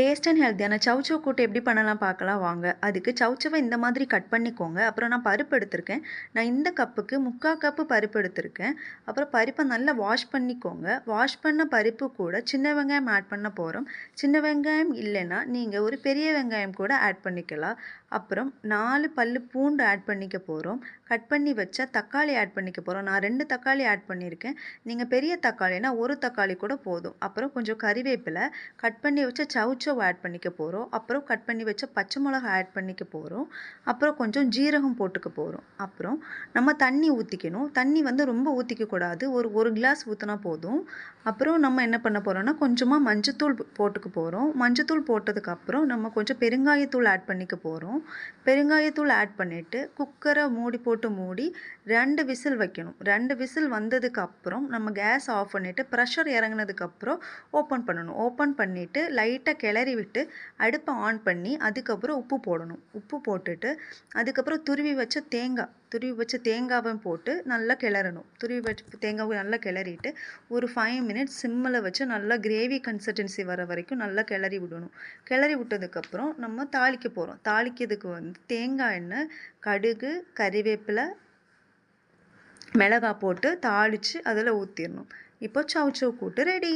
Taste and ஹெல்த்தியான சௌச்சௌ கூட்டை எப்படி பண்ணலாம் பார்க்கலாம் வாங்க. அதுக்கு சவுச்சவை இந்த மாதிரி கட் பண்ணிக்கோங்க. அப்புறம் நான் பருப்பு எடுத்திருக்கேன். நான் இந்த கப்புக்கு முக்கால் கப்பு பருப்பு எடுத்திருக்கேன். அப்புறம் பருப்பை நல்லா வாஷ் பண்ணிக்கோங்க. வாஷ் பண்ண பருப்பு கூட சின்ன வெங்காயம் ஆட் பண்ண போகிறோம் சின்ன வெங்காயம் இல்லைன்னா நீங்கள் ஒரு பெரிய வெங்காயம் கூட ஆட் பண்ணிக்கலாம். அப்புறம் நாலு பல் பூண்டு ஆட் பண்ணிக்க போகிறோம் கட் பண்ணி வச்ச தக்காளி ஆட் பண்ணிக்க போகிறோம் நான் ரெண்டு தக்காளி ஆட் பண்ணியிருக்கேன் நீங்கள் பெரிய தக்காளினா ஒரு தக்காளி கூட போதும். அப்புறம் கொஞ்சம் கறிவேப்பிலை கட் பண்ணி வச்ச சவுச்சவ் ஆட் பண்ணிக்க போகிறோம் அப்புறம் கட் பண்ணி வச்ச பச்சை மிளகா ஆட் பண்ணிக்க போகிறோம் அப்புறம் கொஞ்சம் ஜீரகம் போட்டுக்க போகிறோம் அப்புறம் நம்ம தண்ணி ஊற்றிக்கணும் தண்ணி வந்து ரொம்ப ஊற்றிக்க கூடாது. ஒரு ஒரு கிளாஸ் ஊற்றினா போதும். அப்புறம் நம்ம என்ன பண்ண போகிறோம்னா கொஞ்சமாக மஞ்சத்தூள் போட்டுக்க போகிறோம் மஞ்சத்தூள் போட்டதுக்கப்புறம் நம்ம கொஞ்சம் பெருங்காயத்தூள் ஆட் பண்ணிக்க போகிறோம் பெருங்காயத்தூள் ஆட் பண்ணிவிட்டு குக்கரை மூடி போட்டு மூடி ரெண்டு விசில் வைக்கணும். ரெண்டு விசில் வந்ததுக்கப்புறம் நம்ம கேஸ் ஆஃப் பண்ணிவிட்டு ப்ரெஷர் இறங்குனதுக்கப்புறம் ஓப்பன் பண்ணணும். ஓப்பன் பண்ணிவிட்டு லைட்டாக கிளறி விட்டு அடுப்பை ஆன் பண்ணி அதுக்கப்புறம் உப்பு போடணும். உப்பு போட்டுட்டு அதுக்கப்புறம் துருவி வச்ச தேங்காய். துருவி வச்ச தேங்காவும் போட்டு நல்லா கிளறணும். துருவி வச்சு தேங்காவை நல்லா கிளறிட்டு ஒரு ஃபைவ் மினிட்ஸ் சிம்மில் வச்சு நல்லா கிரேவி கன்சிஸ்டன்சி வர வரைக்கும் நல்லா கிளறி விடணும். கிளறி விட்டதுக்கப்புறம் நம்ம தாளிக்க போகிறோம் தாளிக்கிறதுக்கு வந்து தேங்காய் எண்ணெய் கடுகு கறிவேப்பிலை மிளகாய் போட்டு தாளித்து அதில் ஊற்றிடணும் இப்போ சவு கூட்டு ரெடி